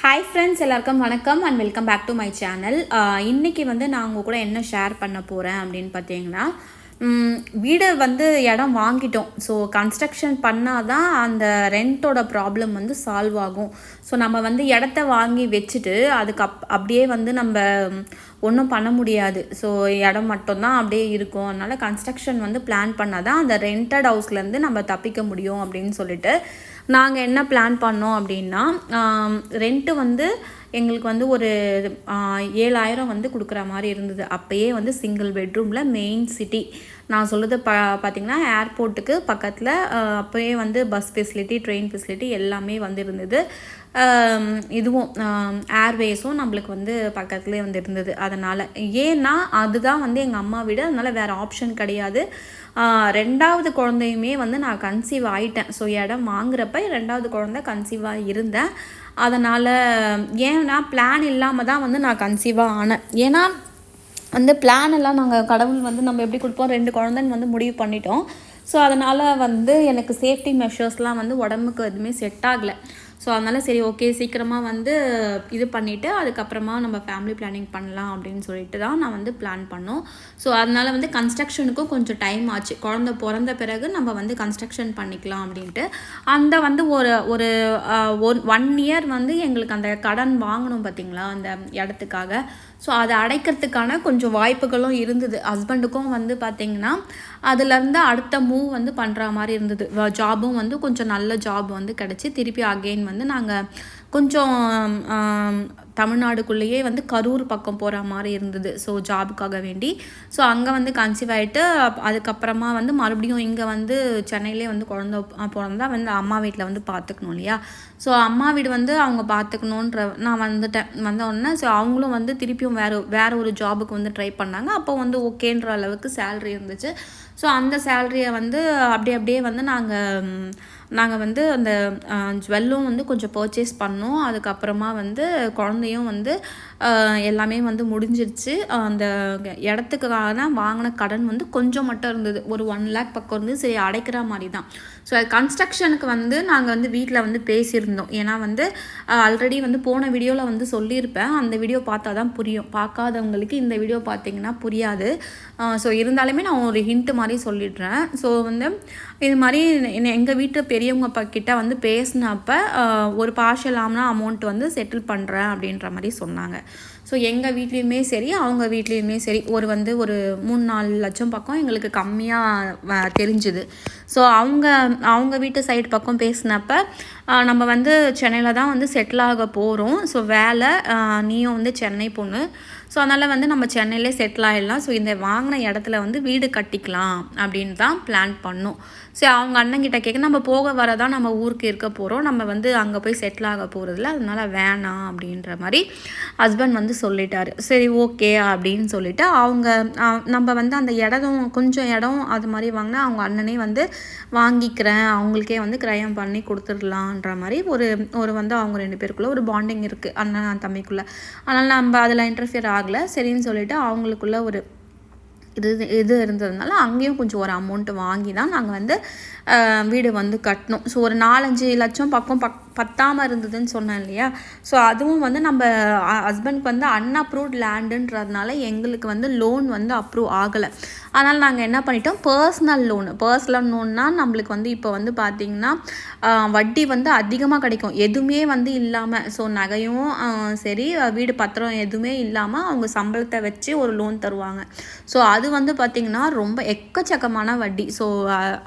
Hi friends எல்லாருக்கும் வணக்கம் and welcome back to my channel இன்றைக்கி வந்து நான் உங்கள் கூட என்ன ஷேர் பண்ண போகிறேன் அப்படின்னு பார்த்தீங்கன்னா வீடு வந்து இடம் வாங்கிட்டோம். ஸோ கன்ஸ்ட்ரக்ஷன் பண்ணால் தான் அந்த ரெண்ட்டோட ப்ராப்ளம் வந்து சால்வ் ஆகும். ஸோ நம்ம வந்து இடத்த வாங்கி வச்சுட்டு அதுக்கு அப் அப்படியே வந்து நம்ம ஒன்றும் பண்ண முடியாது. ஸோ இடம் மட்டும்தான் அப்படியே இருக்கும். அதனால் கன்ஸ்ட்ரக்ஷன் வந்து பிளான் பண்ணால் தான் அந்த ரெண்டட் ஹவுஸ்லேருந்து நம்ம தப்பிக்க முடியும் அப்படின்னு சொல்லிட்டு நாங்கள் என்ன பிளான் பண்ணோம் அப்படின்னா ரெண்ட்டு வந்து எங்களுக்கு வந்து ஒரு ஏழாயிரம் வந்து கொடுக்குற மாதிரி இருந்தது. அப்போயே வந்து சிங்கிள் பெட்ரூமில் மெயின் சிட்டி நான் சொல்கிறது ப பார்த்திங்கன்னா ஏர்போர்ட்டுக்கு பக்கத்தில் அப்போயே வந்து பஸ் ஃபெசிலிட்டி ட்ரெயின் ஃபெசிலிட்டி எல்லாமே வந்து இருந்தது இதுவும் ஏர்வேஸும் நம்மளுக்கு வந்து பக்கத்துலேயே வந்து இருந்தது அதனால் ஏன்னா அதுதான் வந்து எங்கள் அம்மா வீடு. அதனால் வேறு ஆப்ஷன் கிடையாது. ரெண்டாவது குழந்தையுமே வந்து நான் கன்சீவ் ஆகிட்டேன் ஸோ இடம் வாங்குறப்ப ரெண்டாவது குழந்தை கன்சீவாக இருந்தேன். அதனால் ஏன்னா பிளான் இல்லாமல் தான் வந்து நான் கன்சீவாக ஆனேன். ஏன்னா வந்து பிளான் எல்லாம் நாங்கள் கடவுள் வந்து நம்ம எப்படி கொடுப்போம்? ரெண்டு குழந்தைன்னு வந்து முடிவு பண்ணிட்டோம். ஸோ அதனால் வந்து எனக்கு சேஃப்டி மெஷர்ஸ்லாம் வந்து உடம்புக்கு எதுவுமே செட் ஆகலை. ஸோ அதனால் சரி ஓகே சீக்கிரமாக வந்து இது பண்ணிவிட்டு அதுக்கப்புறமா நம்ம ஃபேமிலி பிளானிங் பண்ணலாம் அப்படின்னு சொல்லிட்டு தான் நான் வந்து பிளான் பண்ணோம். ஸோ அதனால் வந்து கன்ஸ்ட்ரக்ஷனுக்கும் கொஞ்சம் டைம் ஆச்சு. குழந்த பிறந்த பிறகு நம்ம வந்து கன்ஸ்ட்ரக்ஷன் பண்ணிக்கலாம் அப்படின்ட்டு. அந்த வந்து ஒரு ஒரு ஒன் ஒன் இயர் வந்து எங்களுக்கு அந்த கடன் வாங்கணும் பார்த்தீங்களா அந்த இடத்துக்காக. ஸோ அதை அடைக்கிறதுக்கான கொஞ்சம் வாய்ப்புகளும் இருந்தது. ஹஸ்பண்டுக்கும் வந்து பார்த்திங்கன்னா அதுலேருந்து அடுத்த மூவ் வந்து பண்ணுற மாதிரி இருந்தது. ஜாபும் வந்து கொஞ்சம் நல்ல ஜாப் வந்து கிடச்சி திருப்பி அகெயின் வந்து நாங்கள் கொஞ்சம் தமிழ்நாடுக்குள்ளேயே வந்து கரூர் பக்கம் போகிற மாதிரி இருந்தது. ஸோ ஜாபுக்காக வேண்டி. ஸோ அங்கே வந்து கன்சீவ் ஆகிட்டு அதுக்கப்புறமா வந்து மறுபடியும் இங்கே வந்து சென்னையிலே வந்து குழந்த பிறந்தா வந்து அம்மா வீட்டில் வந்து பார்த்துக்கணும் இல்லையா? ஸோ அம்மா வீடு வந்து அவங்க பார்த்துக்கணுன்ற நான் வந்துட்டேன். வந்த உடனே ஸோ அவங்களும் வந்து திருப்பியும் வேறு வேறு ஒரு ஜாபுக்கு வந்து ட்ரை பண்ணாங்க. அப்போ வந்து ஓகேன்ற அளவுக்கு சேலரி இருந்துச்சு. ஸோ அந்த சேலரியை வந்து அப்படியே அப்படியே வந்து நாங்கள் நாங்கள் வந்து அந்த ஜுவல்லும் வந்து கொஞ்சம் பர்ச்சேஸ் பண்ணோம். அதுக்கப்புறமா வந்து குழந்தையும் வந்து எல்லாமே வந்து முடிஞ்சிருச்சு. அந்த இடத்துக்காக வாங்கின கடன் வந்து கொஞ்சம் மட்டும் இருந்தது. ஒரு ஒன் லேக் பக்கம் இருந்து சரி அடைக்கிற மாதிரி தான். ஸோ கன்ஸ்ட்ரக்ஷனுக்கு வந்து நாங்கள் வந்து வீட்டில் வந்து பேசியிருந்தோம். ஏன்னா வந்து ஆல்ரெடி வந்து போன வீடியோவில் வந்து சொல்லியிருப்பேன். அந்த வீடியோ பார்த்தா தான் புரியும். பார்க்காதவங்களுக்கு இந்த வீடியோ பார்த்தீங்கன்னா புரியாது. ஸோ இருந்தாலுமே நான் ஒரு ஹிண்ட் மாதிரி சொல்லிடுறேன். ஸோ வந்து இது மாதிரி எங்கள் வீட்டு பெரியவங்க கிட்டே கிட்ட வந்து பேசினப்ப ஒரு பார்ஷல் ஆமாம் அமௌண்ட் வந்து செட்டில் பண்ணுறேன் அப்படின்ற மாதிரி சொன்னாங்க. ஸோ எங்கள் வீட்லேயுமே சரி அவங்க வீட்லேயுமே சரி. ஒரு வந்து ஒரு மூணு நாலு லட்சம் பக்கம் எங்களுக்கு கம்மியாக தெரிஞ்சுது. ஸோ அவங்க அவங்க வீட்டு சைடு பக்கம் பேசினப்ப நம்ம வந்து சென்னையில் தான் வந்து செட்டில் ஆக போகிறோம் ஸோ வேலை நீயும் வந்து சென்னை பொண்ணு. ஸோ அதனால் வந்து நம்ம சென்னையிலே செட்டில் ஆகிடலாம் ஸோ இந்த வாங்கின இடத்துல வந்து வீடு கட்டிக்கலாம் அப்படின்னு தான் பிளான் பண்ணோம். சரி அவங்க அண்ணங்கிட்ட கேட்க நம்ம போக வரதான் நம்ம ஊருக்கு இருக்க போகிறோம் நம்ம வந்து அங்கே போய் செட்டில் ஆக போகிறதில்ல அதனால வேணாம் அப்படின்ற மாதிரி ஹஸ்பண்ட் வந்து சொல்லிட்டாரு. சரி ஓகே அப்படின்னு சொல்லிட்டு அவங்க நம்ம வந்து அந்த இடம் கொஞ்சம் இடம் அது மாதிரி வாங்கினா அவங்க அண்ணனே வந்து வாங்கிக்கிறேன். அவங்களுக்கே வந்து கிரயம் பண்ணி கொடுத்துடலான்ற மாதிரி ஒரு ஒரு வந்து அவங்க ரெண்டு பேருக்குள்ளே ஒரு பாண்டிங் இருக்குது அண்ணன் தம்பிக்குள்ளே. அதனால் நம்ம அதில் இன்டர்ஃபியர் ஆகலை. சரின்னு சொல்லிட்டு அவங்களுக்குள்ள ஒரு இது இது இருந்ததுனால அங்கேயும் கொஞ்சம் ஒரு அமௌண்ட் வாங்கி தான் நாங்கள் வந்து வீடு வந்து கட்டினோம். ஸோ ஒரு நாலஞ்சு லட்சம் பக்கம் பக் பத்தாமல் இருந்ததுன்னு சொன்னேன் இல்லையா? ஸோ அதுவும் வந்து நம்ம ஹஸ்பண்ட்க்கு வந்து அன்அப்ரூவ்ட் லேண்டுன்றதுனால எங்களுக்கு வந்து லோன் வந்து அப்ரூவ் ஆகலை. அதனால் நாங்கள் என்ன பண்ணிட்டோம்? பர்சனல் லோன் பர்சனல் லோன்னா நம்மளுக்கு வந்து இப்போ வந்து பார்த்திங்கன்னா வட்டி வந்து அதிகமாக கிடைக்கும். எதுவுமே வந்து இல்லாமல் ஸோ நகையும் சரி வீடு பத்திரம் எதுவுமே இல்லாமல் அவங்க சம்பளத்தை வச்சு ஒரு லோன் தருவாங்க. ஸோ அது வந்து பார்த்திங்கன்னா ரொம்ப எக்கச்சக்கமான வட்டி. ஸோ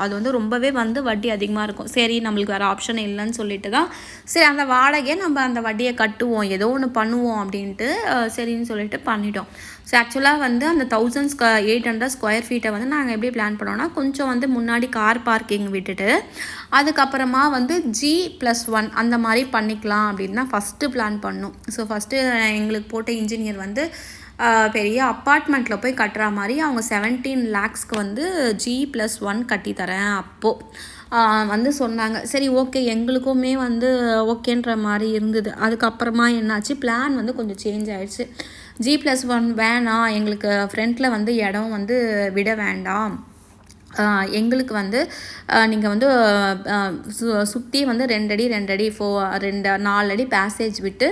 அது வந்து ரொம்பவே வந்து வட்டி அதிகமாக இருக்கும். சரி நம்மளுக்கு வேறு ஆப்ஷன் இல்லைன்னு சொல்லிட்டு தான் சரி அந்த வாடகையை நம்ம அந்த வட்டியை கட்டுவோம். ஏதோ ஒன்று பண்ணுவோம் அப்படின்ட்டு சரின்னு சொல்லிட்டு பண்ணிட்டோம். ஸோ ஆக்சுவலாக வந்து அந்த தௌசண்ட் ஸ்கொ எயிட் ஹண்ட்ரட் ஸ்கொயர் ஃபீட்டை வந்து நாங்கள் எப்படி பிளான் பண்ணோன்னா கொஞ்சம் வந்து முன்னாடி கார் பார்க்கிங் விட்டுட்டு அதுக்கப்புறமா வந்து ஜி ப்ளஸ் ஒன் அந்த மாதிரி பண்ணிக்கலாம் அப்படின்னு தான் ஃபஸ்ட்டு பிளான் பண்ணோம். ஸோ ஃபஸ்ட்டு எங்களுக்கு போட்ட இன்ஜினியர் வந்து பெரிய அப்பார்ட்மெண்ட்டில் போய் கட்டுற மாதிரி அவங்க செவன்டீன் லேக்ஸ்க்கு வந்து ஜி ப்ளஸ் ஒன் கட்டித்தரேன் அப்போது வந்து சொன்னாங்க. சரி ஓகே எங்களுக்குமே வந்து ஓகேன்ற மாதிரி இருந்தது. அதுக்கப்புறமா என்னாச்சு? பிளான் வந்து கொஞ்சம் சேஞ்ச் ஆகிடுச்சு ஜி ப்ளஸ் ஒன் வேணாம். எங்களுக்கு ஃப்ரண்ட்டில் வந்து இடம் வந்து விட வேண்டாம். எங்களுக்கு வந்து நீங்கள் வந்து சு சுற்றி வந்து ரெண்டடி ரெண்டடி ஃபோ ரெண்டு நாலு அடி பேசேஜ் விட்டு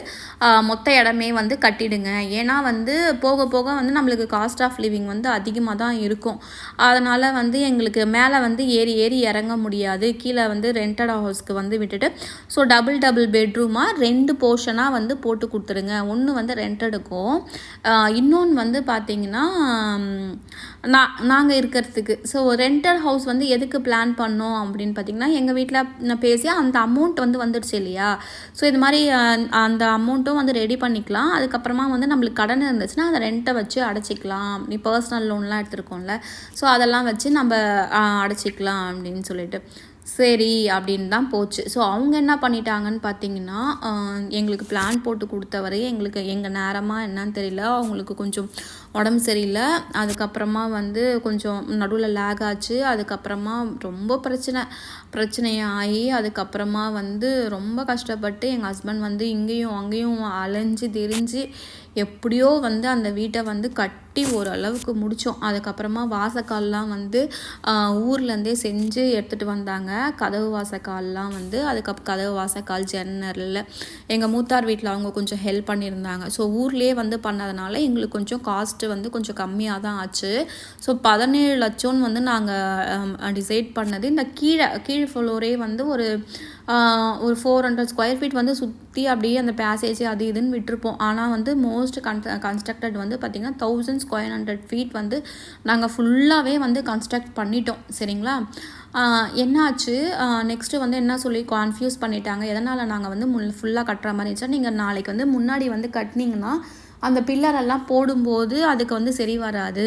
மொத்த இடமே வந்து கட்டிடுங்க. ஏன்னா வந்து போக போக வந்து நம்மளுக்கு காஸ்ட் ஆஃப் லிவிங் வந்து அதிகமாக தான் இருக்கும். அதனால் வந்து எங்களுக்கு மேலே வந்து ஏறி ஏறி இறங்க முடியாது. கீழே வந்து ரெண்டட் ஹவுஸ்க்கு வந்து விட்டுட்டு ஸோ டபுள் டபுள் பெட்ரூமாக ரெண்டு போர்ஷனாக வந்து போட்டு கொடுத்துருங்க. ஒன்று வந்து ரெண்டடுக்கும் இன்னொன்று வந்து பார்த்திங்கன்னா நான் நாங்கள் இருக்கிறதுக்கு. ஸோ ரெண்டட் ஹவுஸ் வந்து எதுக்கு பிளான் பண்ணோம் அப்படின்னு பார்த்தீங்கன்னா எங்கள் வீட்டில் நான் பேசி அந்த அமௌண்ட் வந்து வந்துடுச்சு இல்லையா? ஸோ இது மாதிரி அந்த அமௌண்ட்டும் வந்து ரெடி பண்ணிக்கலாம். அதுக்கப்புறமா வந்து நம்மளுக்கு கடன் இருந்துச்சுன்னா அதை ரெண்ட்டை வச்சு அடைச்சிக்கலாம். நீ பர்சனல் லோன்லாம் எடுத்துருக்கோம்ல. ஸோ அதெல்லாம் வச்சு நம்ம அடைச்சிக்கலாம் அப்படின்னு சொல்லிட்டு. சரி அப்படின்னு தான் போச்சு. ஸோ அவங்க என்ன பண்ணிட்டாங்கன்னு பார்த்தீங்கன்னா எங்களுக்கு பிளான் போட்டு கொடுத்த வரையும் எங்களுக்கு எங்கள் நேரமாக என்னன்னு தெரியல. அவங்களுக்கு கொஞ்சம் உடம்பு சரியில்லை. அதுக்கப்புறமா வந்து கொஞ்சம் நடுவில் லேக் ஆச்சு. அதுக்கப்புறமா ரொம்ப பிரச்சனை பிரச்சனையாகி அதுக்கப்புறமா வந்து ரொம்ப கஷ்டப்பட்டு எங்கள் ஹஸ்பண்ட் வந்து இங்கேயும் அங்கேயும் அலைஞ்சு திரிஞ்சு எப்படியோ வந்து அந்த வீட்டை வந்து கட்டி ஓரளவுக்கு முடித்தோம் அதுக்கப்புறமா வாசக்கால்லாம் வந்து ஊர்லேருந்தே செஞ்சு எடுத்துகிட்டு வந்தாங்க. கதவு வாசக்கால்லாம் வந்து அதுக்கப் கதவு வாசக்கால் ஜன்னரில் எங்கள் மூத்தார் வீட்டில் அவங்க கொஞ்சம் ஹெல்ப் பண்ணியிருந்தாங்க. ஸோ ஊர்லேயே வந்து பண்ணதுனால எங்களுக்கு கொஞ்சம் காஸ்ட்டு வந்து கொஞ்சம் கம்மியாக தான் ஆச்சு. ஸோ பதினேழு லட்சம்னு வந்து நாங்கள் டிசைட் பண்ணது. இந்த கீழே கீழ் ஃப்ளோரே வந்து ஒரு ஒரு ஃபோர் ஹண்ட்ரட் ஸ்கொயர் ஃபீட் வந்து சுற்றி அப்படியே அந்த பேசேஜ் அது இதுன்னு விட்டுருப்போம். ஆனால் வந்து மோஸ்ட் கன் கன்ஸ்ட்ரக்டட் வந்து பார்த்திங்கன்னா தௌசண்ட் ஸ்கொயர் ஹண்ட்ரட் ஃபீட் வந்து நாங்கள் ஃபுல்லாகவே வந்து கன்ஸ்ட்ரக்ட் பண்ணிட்டோம். சரிங்களா? என்னாச்சு? நெக்ஸ்ட்டு வந்து என்ன சொல்லி கான்ஃபியூஸ் பண்ணிட்டாங்க? எதனால் நாங்கள் வந்து முல் ஃபுல்லாக கட்டுற மாதிரி இருந்துச்சா? நீங்கள் நாளைக்கு வந்து முன்னாடி வந்து கட்டினீங்கன்னா அந்த பில்லரெல்லாம் போடும்போது அதுக்கு வந்து சரி வராது.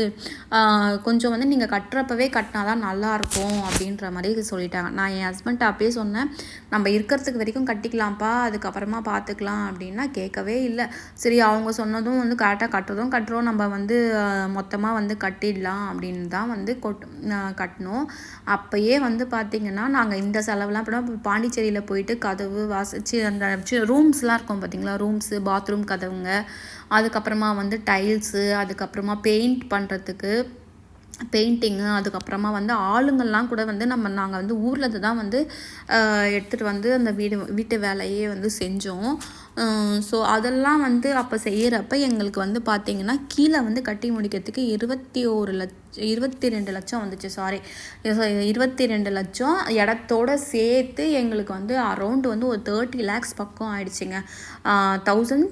கொஞ்சம் வந்து நீங்கள் கட்டுறப்பவே கட்டினா தான் நல்லாயிருக்கும் அப்படின்ற மாதிரி சொல்லிட்டாங்க. நான் என் ஹஸ்பண்ட் அப்பயே சொன்னேன் நம்ம இருக்கிறதுக்கு வரைக்கும் கட்டிக்கலாம்ப்பா அதுக்கப்புறமா பார்த்துக்கலாம் அப்படின்னா கேட்கவே இல்லை. சரி அவங்க சொன்னதும் வந்து கரெக்டாக கட்டுறதும் கட்டுறோம். நம்ம வந்து மொத்தமாக வந்து கட்டிடலாம் அப்படின்னு தான் வந்து கொட் கட்டினோம். அப்போயே வந்து பார்த்திங்கன்னா நாங்கள் இந்த செலவுலாம் இப்போ பாண்டிச்சேரியில் போயிட்டு கதவு வாசிச்சு அந்த ரூம்ஸ்லாம் இருக்கும் பார்த்தீங்களா ரூம்ஸு பாத்ரூம் கதவுங்க அதுக்கப்புறமா வந்து டைல்ஸு அதுக்கப்புறமா பெயிண்ட் பண்ணுறதுக்கு பெயிண்டிங்கு அதுக்கப்புறமா வந்து ஆளுங்கள்லாம் கூட வந்து நம்ம நாங்கள் வந்து ஊரில் தான் வந்து எடுத்துகிட்டு வந்து அந்த வீடு வீட்டு வேலையே வந்து செஞ்சோம். ஸோ அதெல்லாம் வந்து அப்போ செய்கிறப்ப எங்களுக்கு வந்து பார்த்திங்கன்னா கீழே வந்து கட்டி முடிக்கிறதுக்கு இருபத்தி ஒரு லட்சம் இருபத்தி ரெண்டு லட்சம் வந்துச்சு சாரி இருபத்தி ரெண்டு லட்சம் இடத்தோட சேர்த்து எங்களுக்கு வந்து அரௌண்ட் வந்து ஒரு தேர்ட்டி லேக்ஸ் பக்கம் ஆயிடுச்சுங்க. தௌசண்ட்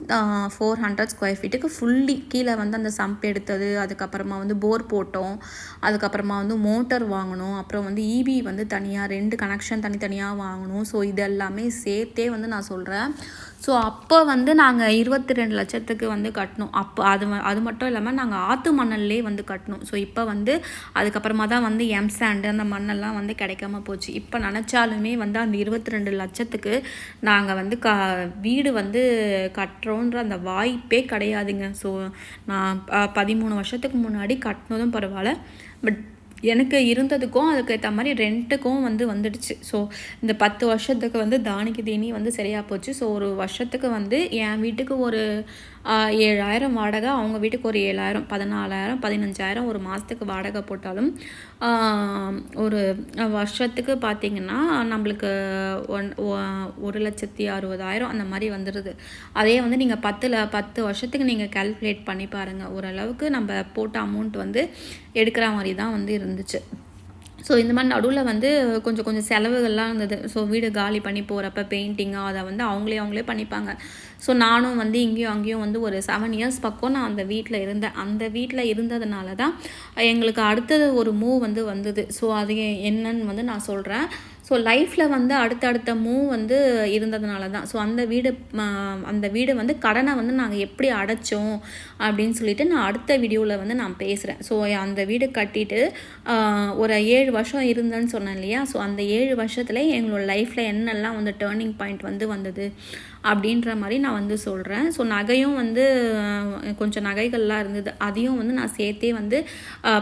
ஃபோர் ஹண்ட்ரட் ஸ்கொயர் ஃபீட்டுக்கு ஃபுல்லி கீழே வந்து அந்த சம்ப் எடுத்தது அதுக்கப்புறமா வந்து போர் போட்டோம் அதுக்கப்புறமா வந்து மோட்டர் வாங்கணும் அப்புறம் வந்து இபி வந்து தனியாக ரெண்டு கனெக்ஷன் தனித்தனியாக வாங்கணும் ஸோ இது எல்லாமே சேர்த்தே வந்து நான் சொல்கிறேன் ஸோ அப்போ வந்து நாங்கள் இருபத்தி ரெண்டு லட்சத்துக்கு வந்து கட்டினோம் அப்போ அது அது மட்டும் இல்லாமல் நாங்கள் ஆற்று மணல்லே வந்து கட்டினோம் ஸோ இப்போ வந்து அதுக்கப்புறமா தான் வந்து எம் சாண்டு அந்த மண்ணெல்லாம் வந்து கிடைக்காம போச்சு. இப்போ நினச்சாலுமே வந்து அந்த இருபத்தி ரெண்டு லட்சத்துக்கு நாங்கள் வந்து க வீடு வந்து கட்டுறோன்ற அந்த வாய்ப்பே கிடையாதுங்க. ஸோ நான் பதிமூணு வருஷத்துக்கு முன்னாடி கட்டினதும் பரவாயில்ல. பட் எனக்கு இருந்ததுக்கும் அதுக்கேற்ற மாதிரி ரெண்ட்டுக்கும் வந்து வந்துடுச்சு. ஸோ இந்த பத்து வருஷத்துக்கு வந்து தானிக்கு தீனி வந்து சரியாக போச்சு. ஸோ ஒரு வருஷத்துக்கு வந்து என் வீட்டுக்கு ஒரு ஏழாயிரம் வாடகை அவங்க வீட்டுக்கு ஒரு ஏழாயிரம் பதினாலாயிரம் பதினஞ்சாயிரம் ஒரு மாதத்துக்கு வாடகை போட்டாலும் ஒரு வருஷத்துக்கு பார்த்திங்கன்னா நம்மளுக்கு ஒன் ஒரு லட்சத்தி அறுபதாயிரம் அந்த மாதிரி வந்துடுது அதே வந்து நீங்கள் பத்தில் பத்து வருஷத்துக்கு நீங்கள் கேல்குலேட் பண்ணி பாருங்கள் ஓரளவுக்கு நம்ம போட்ட அமௌண்ட் வந்து எடுக்கிற மாதிரி தான் வந்து இருந்துச்சு. ஸோ இந்த மாதிரி நடுவில் வந்து கொஞ்சம் கொஞ்சம் செலவுகள்லாம் இருந்தது. ஸோ வீடு காலி பண்ணி போகிறப்ப பெயிண்டிங்காக அதை வந்து அவங்களே அவங்களே பண்ணிப்பாங்க. ஸோ நானும் வந்து இங்கேயும் அங்கேயும் வந்து ஒரு செவன் இயர்ஸ் பக்கம் நான் அந்த வீட்டில் இருந்தேன். அந்த வீட்டில் இருந்ததுனால தான் எங்களுக்கு அடுத்தது ஒரு மூவ் வந்து வந்தது. ஸோ அது என்னன்னு வந்து நான் சொல்கிறேன் ஸோ லைஃப்பில் வந்து அடுத்தடுத்த மூவ் வந்து இருந்ததுனால தான் ஸோ அந்த வீடு அந்த வீடு வந்து கடனை வந்து நாங்கள் எப்படி அடைச்சோம் அப்படின்னு சொல்லிட்டு நான் அடுத்த வீடியோவில் வந்து நான் பேசுகிறேன் ஸோ அந்த வீடு கட்டிட்டு ஒரு ஏழு வருஷம் இருந்தேன்னு சொன்னேன் இல்லையா? ஸோ அந்த ஏழு வருஷத்துல எங்களோட லைஃப்பில் என்னெல்லாம் வந்து டேர்னிங் பாயிண்ட் வந்து வந்தது அப்படின்ற மாதிரி நான் வந்து சொல்கிறேன் ஸோ நகையும் வந்து கொஞ்சம் நகைகள்லாம் இருந்தது. அதையும் வந்து நான் சேர்த்தே வந்து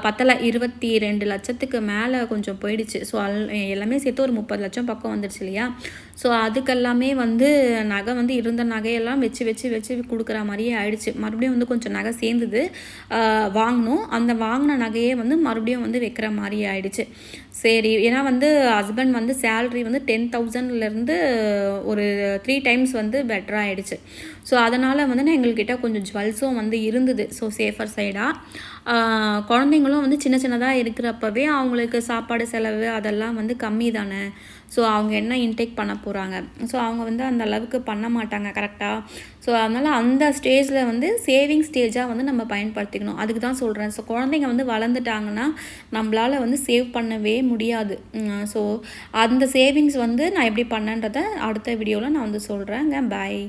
பத்தலை இருபத்தி ரெண்டு லட்சத்துக்கு மேலே கொஞ்சம் போயிடுச்சு. ஸோ எல்லாமே சேர்த்து ஒரு முப்பது லட்சம் பக்கம் வந்துடுச்சு இல்லையா? ஸோ அதுக்கெல்லாமே வந்து நகை வந்து இருந்த நகையெல்லாம் வச்சு வச்சு வச்சு கொடுக்குற மாதிரியே ஆயிடுச்சு. மறுபடியும் வந்து கொஞ்சம் நகை சேர்ந்துது. வாங்கினோம். அந்த வாங்கின நகையே வந்து மறுபடியும் வந்து வைக்கிற மாதிரி ஆயிடுச்சு. சரி ஏன்னா வந்து ஹஸ்பண்ட் வந்து சேல்ரி வந்து டென் தௌசண்ட்லேருந்து ஒரு த்ரீ டைம்ஸ் வந்து பெட்டராக ஆயிடுச்சு. ஸோ அதனால் வந்து நான் எங்கள்கிட்ட கொஞ்சம் ஜுவல்ஸும் வந்து இருந்தது. ஸோ சேஃபர் சைடாக குழந்தைங்களும் வந்து சின்ன சின்னதாக இருக்கிறப்பவே அவங்களுக்கு சாப்பாடு செலவு அதெல்லாம் வந்து கம்மி தானே. ஸோ அவங்க என்ன இன்டேக் பண்ண போகிறாங்க ஸோ அவங்க வந்து அந்த அளவுக்கு பண்ண மாட்டாங்க கரெக்டாக ஸோ அதனால் அந்த ஸ்டேஜில் வந்து சேவிங் ஸ்டேஜாக வந்து நம்ம பயன்படுத்திக்கணும். அதுக்கு தான் சொல்கிறேன் ஸோ குழந்தைங்க வந்து வளர்ந்துட்டாங்கன்னா நம்மளால் வந்து சேவ் பண்ணவே முடியாது. ஸோ அந்த சேவிங்ஸ் வந்து நான் எப்படி பண்ணேன்றதை அடுத்த வீடியோவில் நான் வந்து சொல்கிறேங்க பாய்